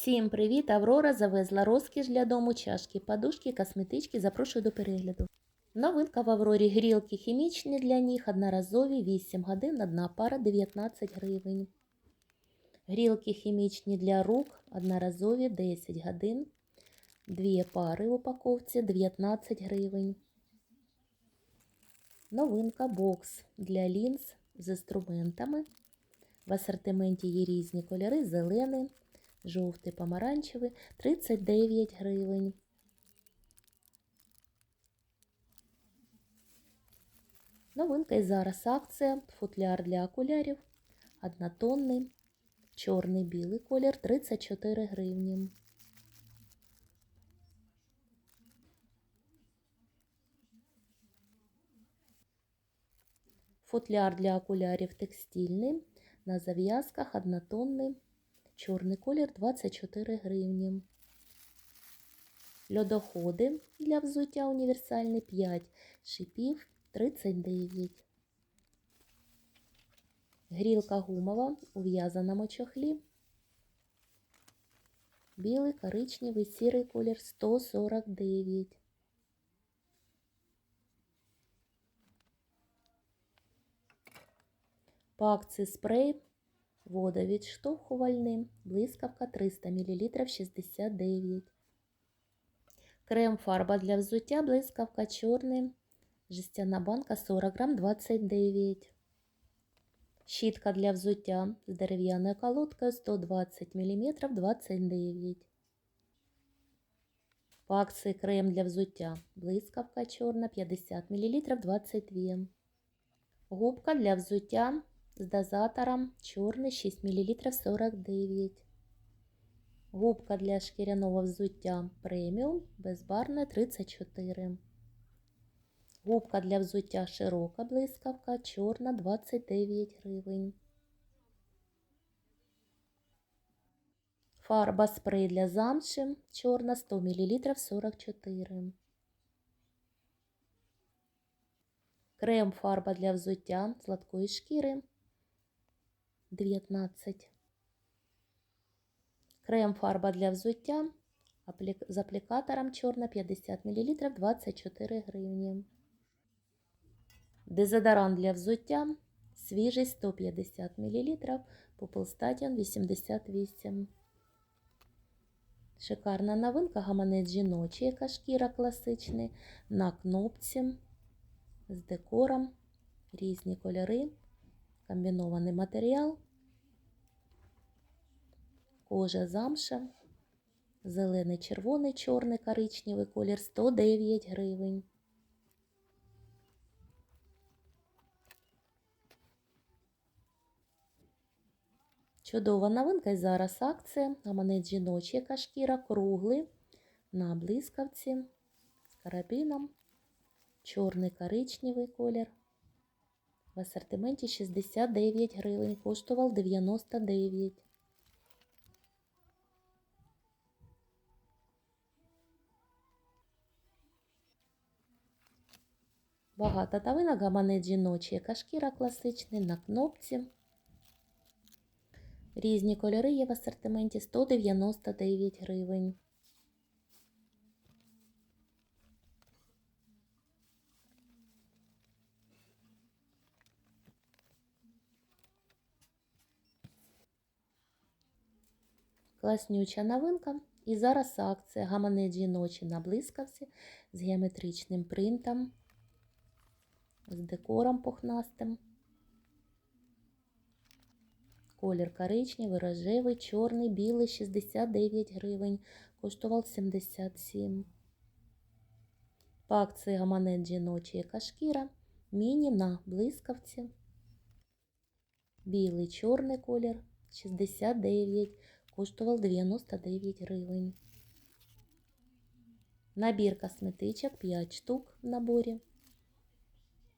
Всім привіт! Аврора завезла розкіш для дому, чашки, подушки, косметички. Запрошую до перегляду. Новинка в Аврорі грілки хімічні для них, одноразові 8 годин, одна пара 19 гривень. Грілки хімічні для рук, одноразові 10 годин, дві пари в упаковці 19 гривень. Новинка бокс для лінз з інструментами. В асортименті є різні кольори, зелений, жовтий, помаранчевий, 39 гривень. Новинка і зараз акція, футляр для окулярів, однотонний, чорний білий колір, 34 гривні. Футляр для окулярів текстильний, на зав'язках однотонний, чорний колір 24 гривні. Льодоходи для взуття універсальний 5 шипів 39. Грілка гумова у в'язаному чохлі. Білий, коричневий, сірий колір 149. По акції спрей водовідштовхувальний, блискавка 300 мл 69. Крем фарба для взуття, блискавка чорний, жестяна банка 40 грам 29. Щітка для взуття з дерев'яною колодкою 120 мм 29. По акції крем для взуття, блискавка чорна 50 мл 22. Губка для взуття з дозатором чорний 6 мл 49. Губка для шкіряного взуття преміум безбарна 34. Губка для взуття широка блискавка чорна 29 гривень. Фарба спрей для замши чорна 100 мл 44. Крем фарба для взуття сладкої шкіри 19. Крем фарба для взуття з аплікатором чорна 50 мл 24 гривні. Дезодорант для взуття свіжий 150 мл, Попелстатіон 88. Шикарна новинка гаманець жіночий, яка шкіра класичний, на кнопці з декором, різні кольори, комбінований матеріал, кожа замша, зелений, червоний, чорний, коричневий колір 109 гривень. Чудова новинка і зараз акція. Гаманець жіночий, яка шкіра круглий на блискавці з карабіном. Чорний коричневий колір. В асортименті 69 гривень. Коштував 99. Багато новинок гаманець жіночий, яка шкіра класичний на кнопці. Різні кольори є в асортименті 199 гривень. Класнюча новинка. І зараз акція гаманець жіночий на блискавці з геометричним принтом, з декором пухнастим. Колір коричневий, рожевий, чорний, білий 69 гривень, коштував 77. По акції гаманець жіночий яка шкіра, міні на блискавці. Білий, чорний колір 69, коштував 99 гривень. Набір косметичок 5 штук в наборі.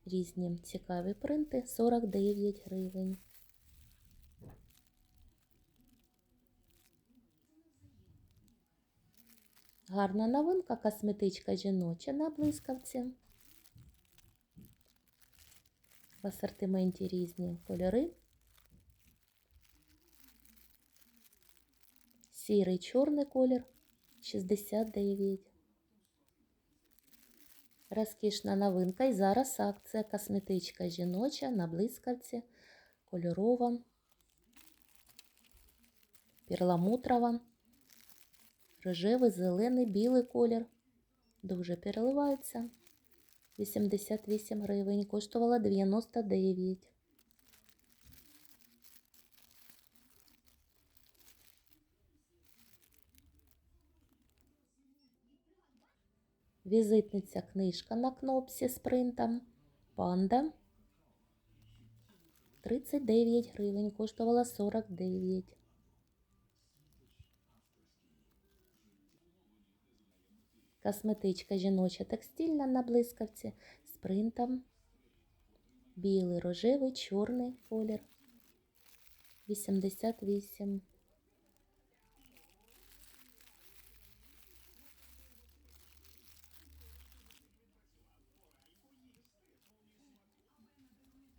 Різні цікаві принти 49 гривень. Гарна новинка, косметичка жіноча на блискавці. В асортименті різні кольори. Сірий чорний колір 69. Розкішна новинка. І зараз акція косметичка жіноча на блискавці, кольорова, перламутрова, рожевий, зелений, білий колір. Дуже переливаються. 88 гривень. Коштувала 99. Візитниця книжка на кнопці з принтом. Панда. 39 гривень. Коштувала 49. Косметичка жіноча текстильна на блискавці з принтом. Білий, рожевий, чорний колір. 88.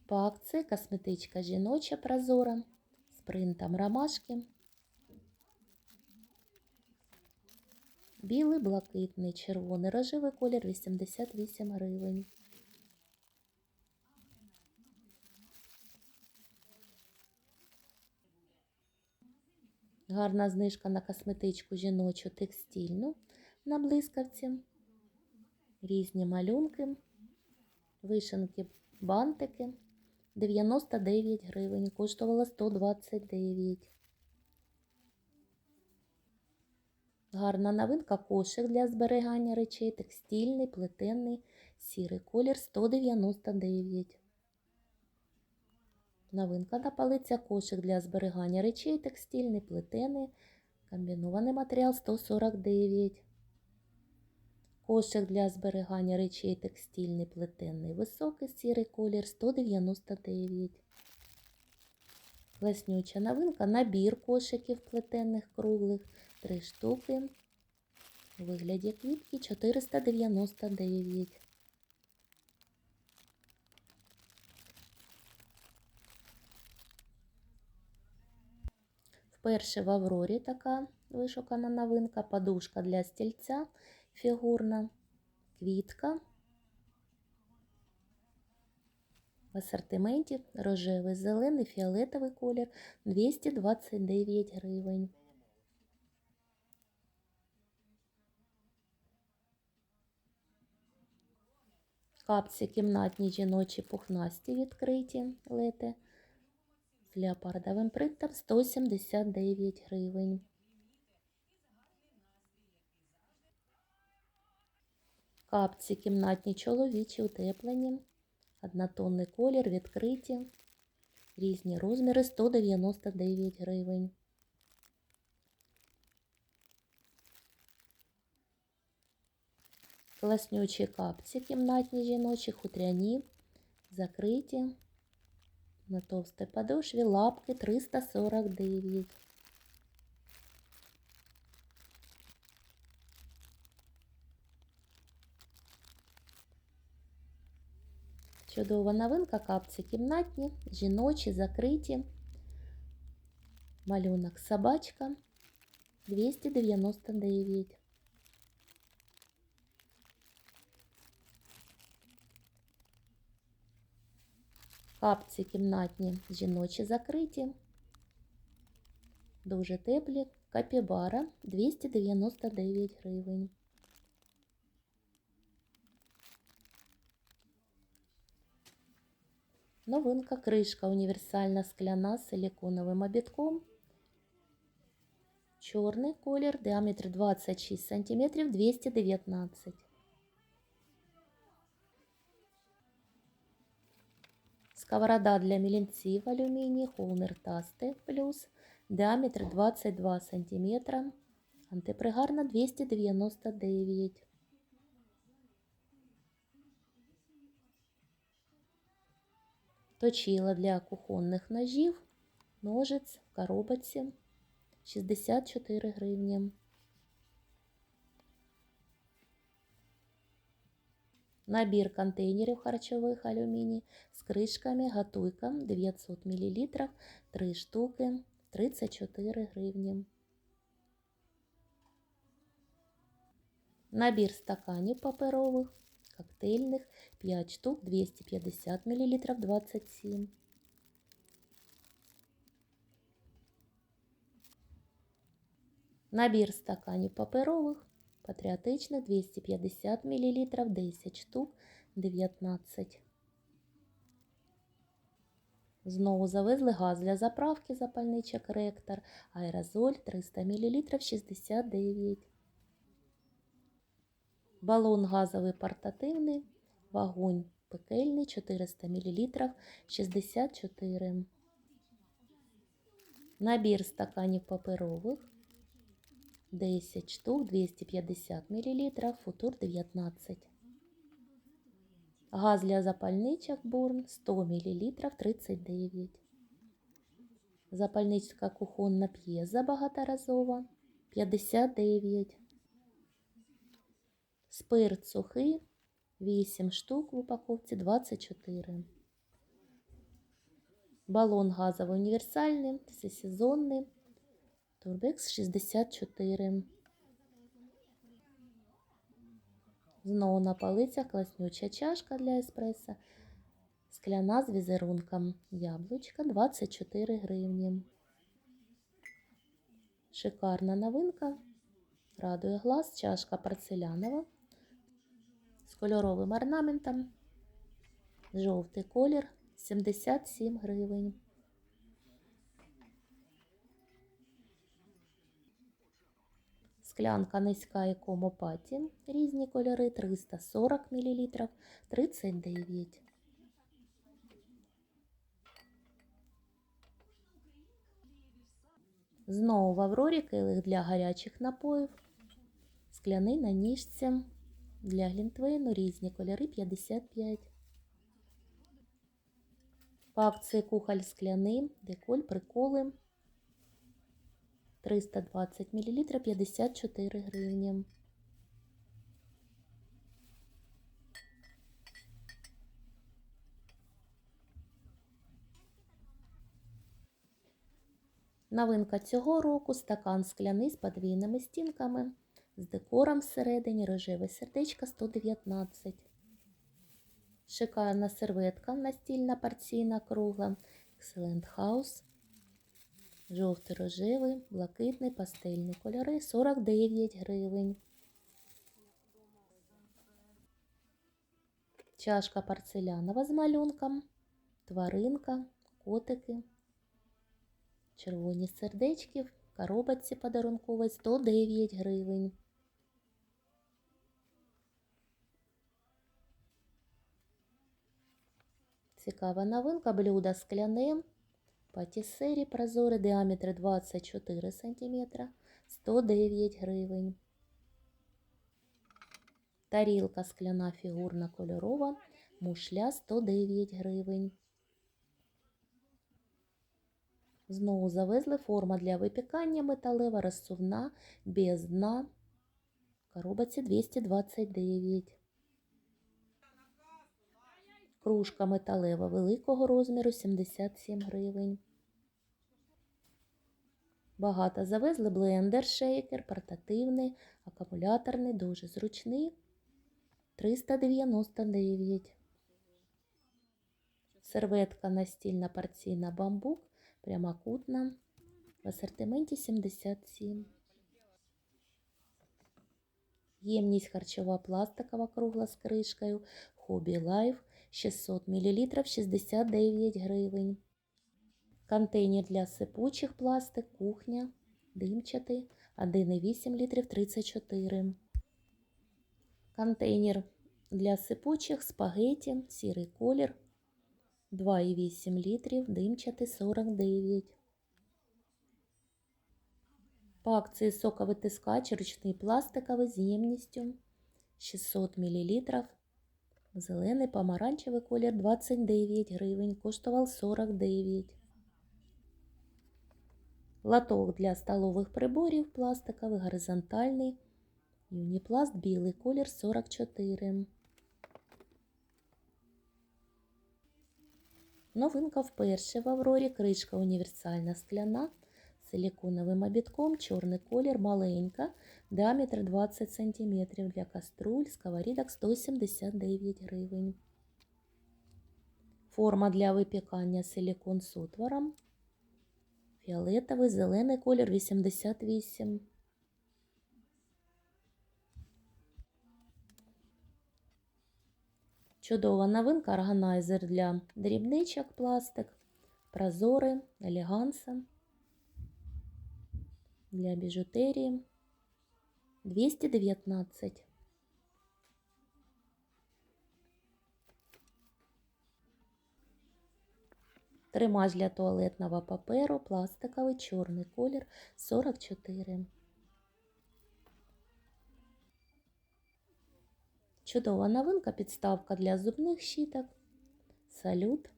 По акції косметичка жіноча прозора з принтом ромашки. Білий, блакитний, червоний, рожевий колір 88 гривень. Гарна знижка на косметичку жіночу текстильну на блискавці. Різні малюнки, вишенки, бантики. 99 гривень, коштувала 129. Гарна новинка кошик для зберігання речей, текстильний, плетенний, сірий колір 199. Новинка на палиця кошик для зберігання речей, текстильний, плетений, комбінований матеріал 149. Кошик для зберігання речей текстильний, плетенний, високий сірий колір 199. Класнюча новинка, набір кошиків плетених круглих, 3 штуки. У вигляді квітки 499. Вперше в Аврорі така вишукана новинка, подушка для стільця фігурна, квітка. В асортименті рожевий, зелений, фіолетовий колір 229 гривень. Капці кімнатні жіночі пухнасті відкриті лети з леопардовим принтом 179 гривень. Капці кімнатні чоловічі утеплені, однотонний колір відкриті, різні розміри 199 гривень. Класнючі капці кімнатні жіночі, хутряні, закриті, на товстій подошві лапки 349. Чудова новинка, капці кімнатні, жіночі, закриті. Малюнок собачка 299. Капці кімнатні, жіночі закриті. Дуже теплі. Капібара 299 гривень. Новинка кришка універсальна скляна з силіконовим обідком. Чорний колір, діаметр 26 см 219. Сковорода для млинців алюміній, холмер тасти плюс, діаметр 22 см, антипригарна 299 точила для кухонних ножів ножиць в коробці 64 гривні. Набір контейнерів харчових алюміній з кришками готуйка 900 мл 3 штуки 34 гривні. Набір стаканів паперових, коктейльних 5 штук 250 мл 27. Набір стаканів паперових, патріотичних 250 мл 10 штук 19. Знову завезли газ для заправки запальничок ректор, аерозоль 300 мл 69. Балон газовий портативний, вогонь пекельний 400 мл 64. Набір стаканів паперових 10 штук 250 мл, футур 19. Газ для запальничок Бурн 100 мл 39. Запальничка кухонна п'єза багаторазова 59. Спирт сухий 8 штук в упаковці 24. Балон газовий універсальний, всесезонний. Турбекс 64. Знову на полицях класнюча чашка для еспресо. Скляна з візерунком. Яблучка 24 гривні. Шикарна новинка. Радує глаз. Чашка порцелянова кольоровим орнаментом. Жовтий колір 77 гривень. Склянка низька і комопаті. Різні кольори 340 мл 39. Знову в Аврорі килих для гарячих напоїв. Скляний на ніжці. Для глінтвейну різні кольори 55. По акції кухоль скляний, деколь, приколи. 320 мл 54 гривні. Новинка цього року стакан скляний з подвійними стінками, з декором всередині рожеве сердечко 119. Шикарна серветка настільна порційна кругла Excellent House. Жовтий рожевий, блакитний, пастельні кольори 49 гривень. Чашка порцелянова з малюнком, тваринка, котики, червоні сердечки, в коробочці подарунковій 109 гривень. Цікава новинка, блюдо скляне. Патісері прозорий, діаметр 24 см, 109 гривень. Тарілка скляна фігурна кольорова, мушля 109 гривень. Знову завезли форма для випікання металева, розсувна, без дна. В коробці 229. Кружка металева великого розміру 77 гривень. Багато завезли блендер, шейкер, портативний, акумуляторний, дуже зручний. 399. Серветка настільна порційна бамбук, прямокутна. В асортименті 77. Ємність харчова пластикова кругла з кришкою. Хобі Лайф 600 мл 69 гривень. Контейнер для сипучих пластик, кухня, димчатий 1,8 літрів 34. Контейнер для сипучих спагеті, сірий колір 2,8 літрів, димчатий 49. По акції соковитискач ручний пластиковий з ємністю 600 мл. Зелений помаранчевий колір 29 гривень, коштував 49. Латок для столових приборів пластиковий, горизонтальний. Юніпласт білий колір 44. Новинка вперше в Аврорі. Кришка універсальна скляна. Силіконовим обідком, чорний колір, маленька, діаметр 20 см для каструль, сковорідок 179 гривень. Форма для випікання силікон з отвором. Фіолетовий, зелений колір 88. Чудова новинка органайзер для дрібничок пластик, прозорий, елеганса для біжутерії 219. Тримач для туалетного паперу, пластиковий, чорний колір 44. Чудова новинка, підставка для зубних щіток. Салют,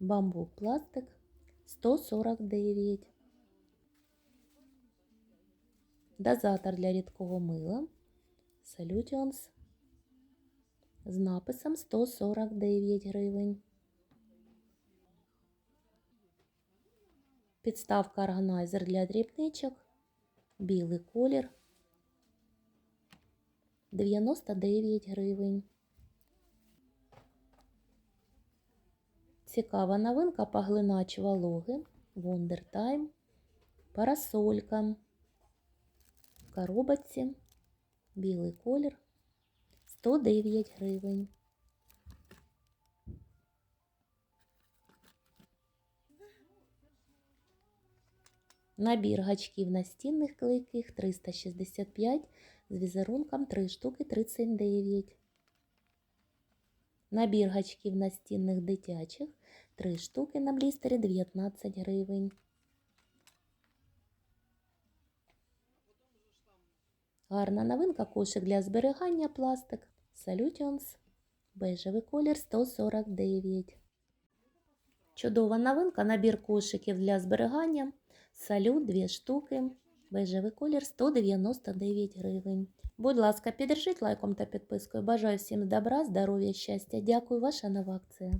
бамбук, пластик 149. Дозатор для рідкого мила. Салютіонс з написом 149 гривень. Підставка органайзер для дрібничок. Білий колір 99 гривень. Цікава новинка поглинач вологи. Wonder Time. Парасолька. Коробочці. Білий колір 109 гривень. Набір гачків настінних клейких 365 з візерунком 3 штуки 39. Набір гачків настінних дитячих 3 штуки на блістері 19 гривень. Гарна новинка кошик для зберігання пластик. Salutions. Бежевий колір 149. Чудова новинка набір кошиків для зберігання. Салют 2 штуки. Бежевий колір 199 гривень. Будь ласка, піддержіть лайком та підпискою. Бажаю всім добра, здоров'я, щастя. Дякую, ваша нова акція.